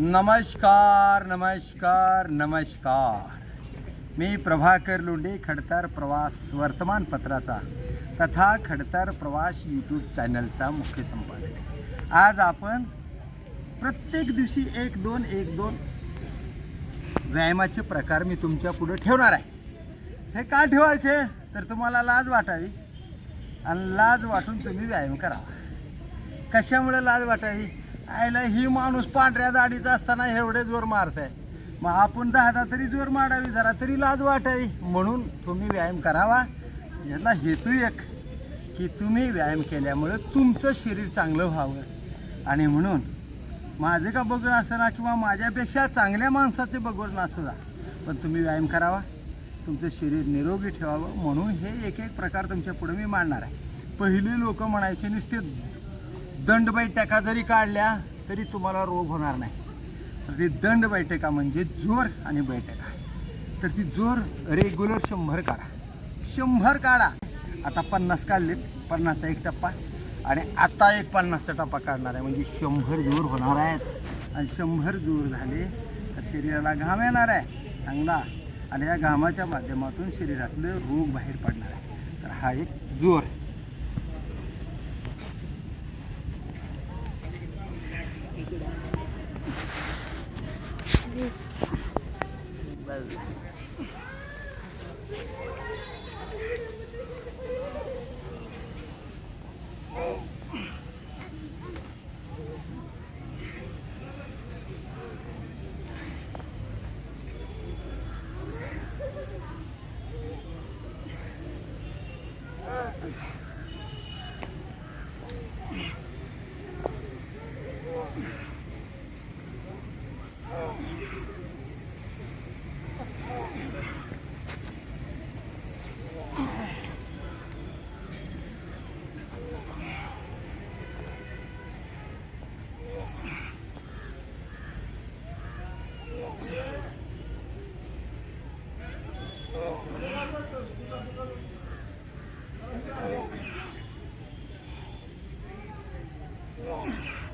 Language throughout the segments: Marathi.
नमस्कार नमस्कार नमस्कार. मी प्रभाकर लोंढे खडतर प्रवास वर्तमानपत्राचा तथा खडतर प्रवास यूट्यूब चॅनलचा मुख्य संपादक. आज आपण प्रत्येक दिवशी एक दोन एक दोन व्यायामाचे प्रकार मी तुमच्यापुढे ठेवणार आहे. हे का ठेवायचे? तर तुम्हाला लाज वाटावी आणि लाज वाटून तुम्ही व्यायाम करावा कशामुळे लाज वाटावी? आयला ही माणूस पांढऱ्या दाढीचा असताना एवढे जोर मारत आहे मग आपण दहा तरी जोर मारावी जरा तरी लाज वाटावी. म्हणून तुम्ही व्यायाम करावा. याला हेतू एक की तुम्ही व्यायाम केल्यामुळे तुमचं शरीर चांगलं व्हावं. आणि म्हणून माझं का बघून असं ना किंवा माझ्यापेक्षा चांगल्या माणसाचे बघून असू द्या पण तुम्ही व्यायाम करावा. तुमचं शरीर निरोगी ठेवावं. म्हणून हे एक एक प्रकार तुमच्यापुढे मी मांडणार आहे. पहिली लोक म्हणायचे नुसते दंड बैठका जरी काढल्या तरी तुम्हाला रोग होणार नाही. तर ती दंड बैठका म्हणजे जोर आणि बैठका. तर ती जोर रेग्युलर शंभर काढा. शंभर काढा. आता पन्नास काढलेत. पन्नासचा एक टप्पा. आणि आता एक पन्नासचा टप्पा काढणार आहे. म्हणजे शंभर जोर होणार आहेत. आणि शंभर जोर झाले तर शरीराला घाम येणार आहे. चांगला. आणि या घामाच्या माध्यमातून शरीरातले रोग बाहेर पडणार आहे. तर हा एक जोर. आहे Yeah.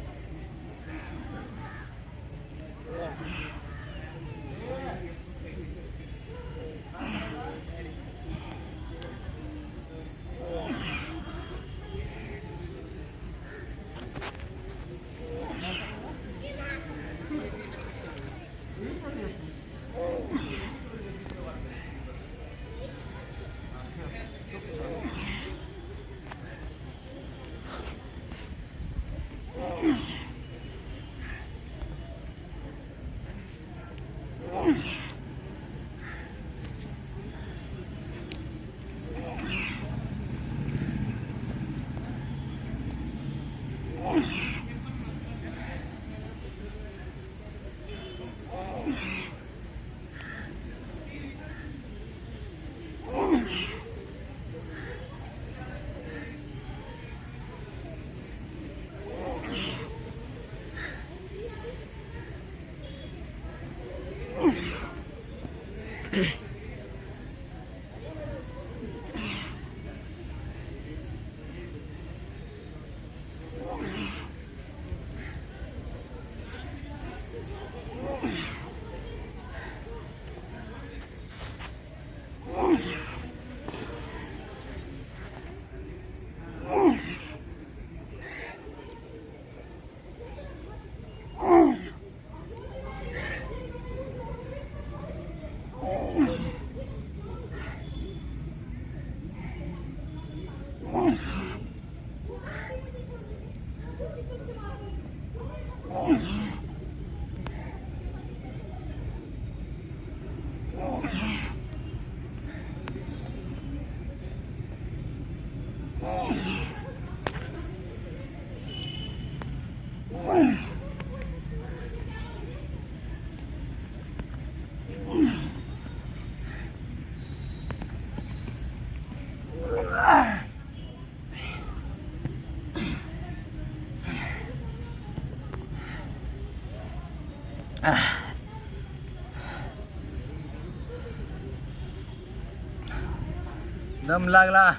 दम लागला.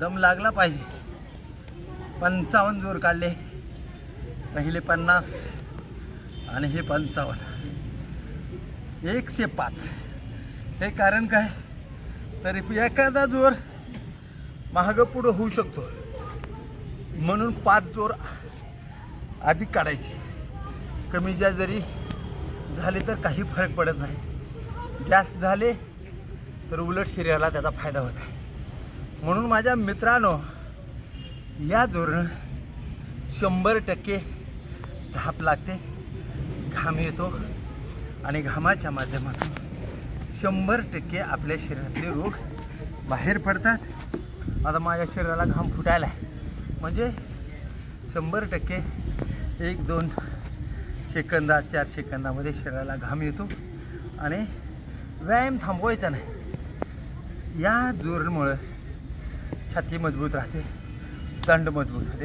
दम लागला पाहिजे. पंचावन्न जोर काढले. पहिले पन्नास आणि हे पंचावन्न. एकशे पाच. हे कारण काय? तरी एखादा जोर महाग पुढं होऊ शकतो. म्हणून पाच जोर आधी काढायचे. कमी जास्त जरी झाले तर काही फरक पडत नाही. जास्त झाले तर उलट शरीराला त्याचा फायदा होत आहे. म्हणून माझ्या मित्रांनो या धोरण शंभर टक्के धाप लागते घाम येतो आणि घामाच्या माध्यमातून शंभर टक्के आपल्या शरीरातले रोग बाहेर पडतात. आता माझ्या शरीराला घाम फुटायला आहे म्हणजे शंभर टक्के एक दोन सेकंदात चार सेकंदामध्ये शरीराला घाम येतो आणि व्यायाम थांबवायचा नाही. या जोरमुळं छाती मजबूत राहते दंड मजबूत होते.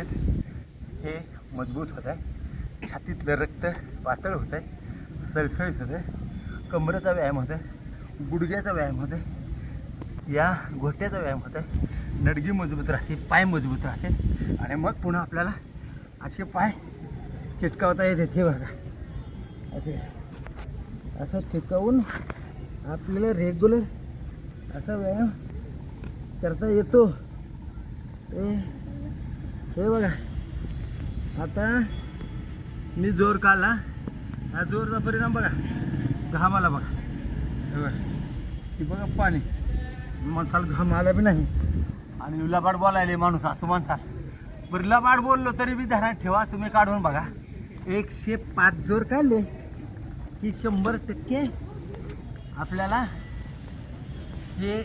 हे मजबूत होत आहे. छातीतलं रक्त पातळ होत आहे सळसळीत होत आहे. कमरेचा व्यायाम होत आहे गुडघ्याचा व्यायाम होत आहे. या घोट्याचा व्यायाम होत आहे. नडगी मजबूत राहते पाय मजबूत राहते. आणि मग पुन्हा आपल्याला असे पाय चिटकावता येते हे बघा. असे. असं चिटकावून आपल्याला रेग्युलर असा व्यायाम करता येतो. ते हे बघा. आता मी जोर काढला. हा जोरचा परिणाम बघा. घामाला बघा. हे बघा. की बघा पाणी. माणसाला घाम आला बी नाही. आणि लबाड बोलायले माणूस असं माणसाल. बरं लबाड बोललो तरी बी धरात ठेवा तुम्ही काढून बघा. एकशे पाच जोर काढले. की शंभर टक्के आपल्याला हे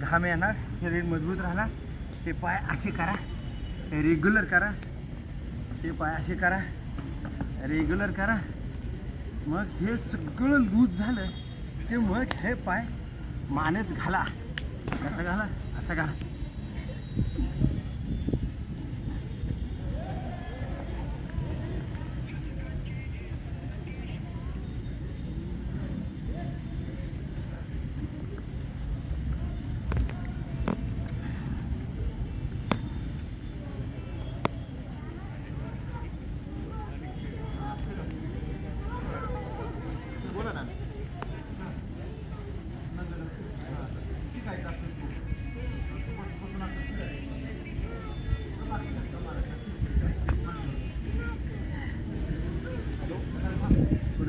घाम येणार शरीर मजबूत राहणार. ते पाय असे करा रेग्युलर करा. ते पाय असे करा रेग्युलर करा. मग हे सगळं लूज झालं की मग हे पाय मानेत घाला. कसं घाला असं घाला बोला ना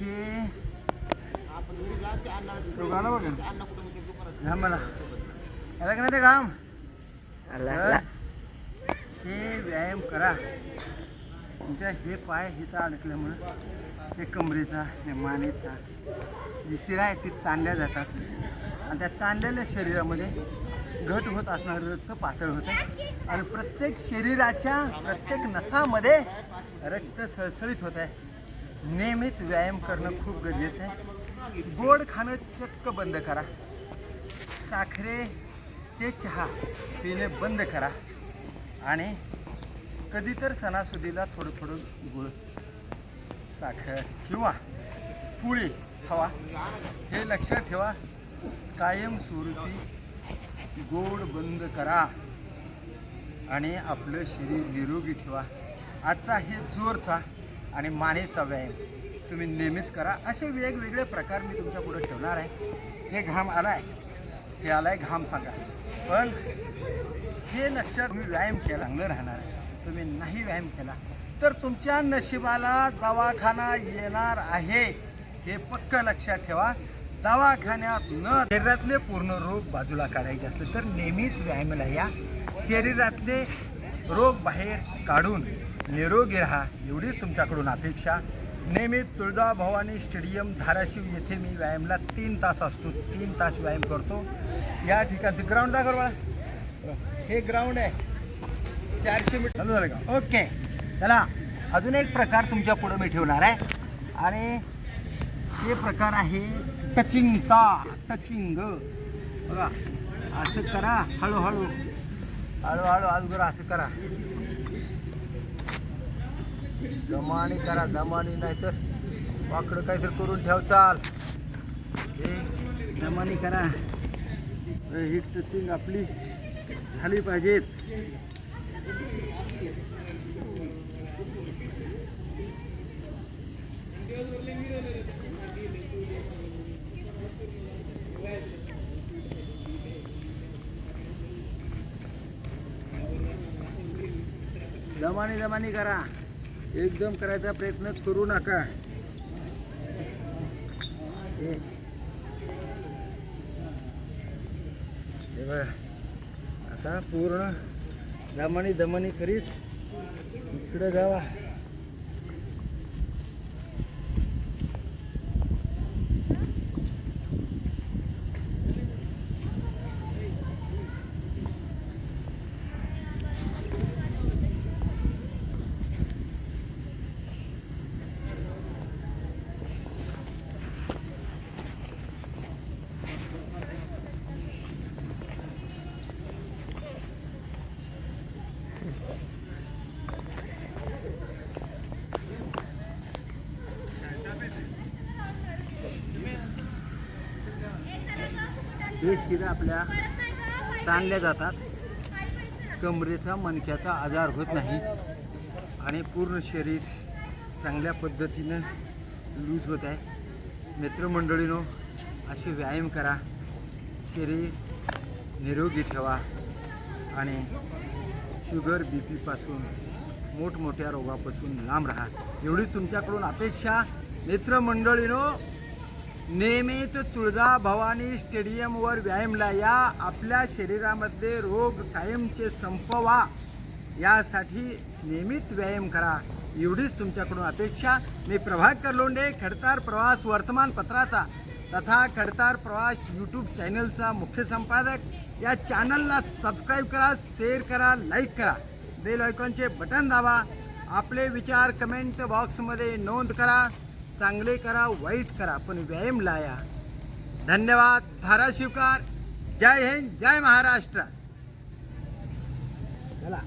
हे. बघा मला का नाही ते घाम तर हे. व्यायाम करा. तुमच्या हे पाय हिथं अडकल्यामुळं हे कमरेचा हे मानेचा जी शिरा आहे ती ताणल्या जातात. आणि त्या ताणलेल्या शरीरामध्ये घट होत असणारं रक्त पातळ होतं. आणि प्रत्येक शरीराच्या प्रत्येक नसामध्ये रक्त सळसळीत होत आहे नियमित व्यायाम करणं खूप गरजेचं आहे. गोड खाणं चक्क बंद करा. साखरेचे चहा पिणे बंद करा. आणि कधी तर सणासुदीला थोडं थोडं गुळ साखर किंवा पुळी हवा हे लक्षात ठेवा. कायमस्वरूपी गोड बंद करा. आणि आपलं शरीर निरोगी ठेवा. आजचा हे जोरचा आणि मानेचा व्यायाम. तुम्ही नियमित करा. असे वेगवेगळे प्रकार मी तुमच्यापुढे ठेवणार आहे. हे घाम आलाय. हे आलाय घाम सांगा. पण हे लक्षात तुम्ही व्यायाम केला चांगलं राहणार आहे. तुम्ही नाही व्यायाम केला तर तुमच्या नशिबाला दवाखाना येणार आहे. हे पक्क लक्षात ठेवा. दवाखान्यात न शरीरातले पूर्ण रोग बाजूला काढायचे असले तर नेहमीच व्यायामाला या. शरीरातले रोग बाहेर काढून निरोगी राहा एवढीच तुमच्याकडून अपेक्षा. नेहमी तुळजाभवानी स्टेडियम धाराशिव येथे मी व्यायामला तीन तास असतो तीन तास व्यायाम करतो. या ठिकाणचं ग्राउंड दाखव बाळा हे ग्राउंड आहे. चारशे मीटर. चालू झालं का? ओके चला अजून एक प्रकार तुमच्या पुढं मी ठेवणार आहे. आणि हे प्रकार आहे टचिंगचा टचिंग. बघा असं करा हळूहळू. हळूहळू अजून असं करा. दमानी करा दमानी नाहीतर वाकडं काहीतरी करून ठेव चाल. हे दमानी करा. ही टचिंग आपली झाली पाहिजेत. दमानी दमानी करा. एकदम करायचा प्रयत्न करू नका. हे. आता पूर्ण दमानी दमानी करीत इकडं जावा. हे आपल्या ताणल्या जातात. कमरेचा मणक्याचा आजार होत नाही. आणि पूर्ण शरीर चांगल्या पद्धतीनं लूज होत आहे. मित्रमंडळीनो असे व्यायाम करा. शरीर निरोगी ठेवा. आणि शुगर बी पीपासून मोठमोठ्या रोगापासून लांब राहा. एवढीच तुमच्याकडून अपेक्षा. मित्रमंडळीनो नेहमीच तुळजा भवानी स्टेडियमवर व्यायामला या. आपल्या शरीरामध्ये रोग कायमचे संपवा. यासाठी नियमित व्यायाम करा. एवढीच तुमच्याकडून अपेक्षा. मी प्रभाकर लोंढे खडतार प्रवास वर्तमानपत्राचा तथा खडतार प्रवास यूट्यूब चॅनलचा मुख्य संपादक. या चॅनलला सबस्क्राईब करा शेअर करा लाईक करा. बेल आयकॉनचे बटन दाबा. आपले विचार कमेंट बॉक्समध्ये नोंद करा. चांगले करा वाईट करा पण व्यायाम लाया. धन्यवाद धाराशिवकार. जय हिंद जय महाराष्ट्र. चला.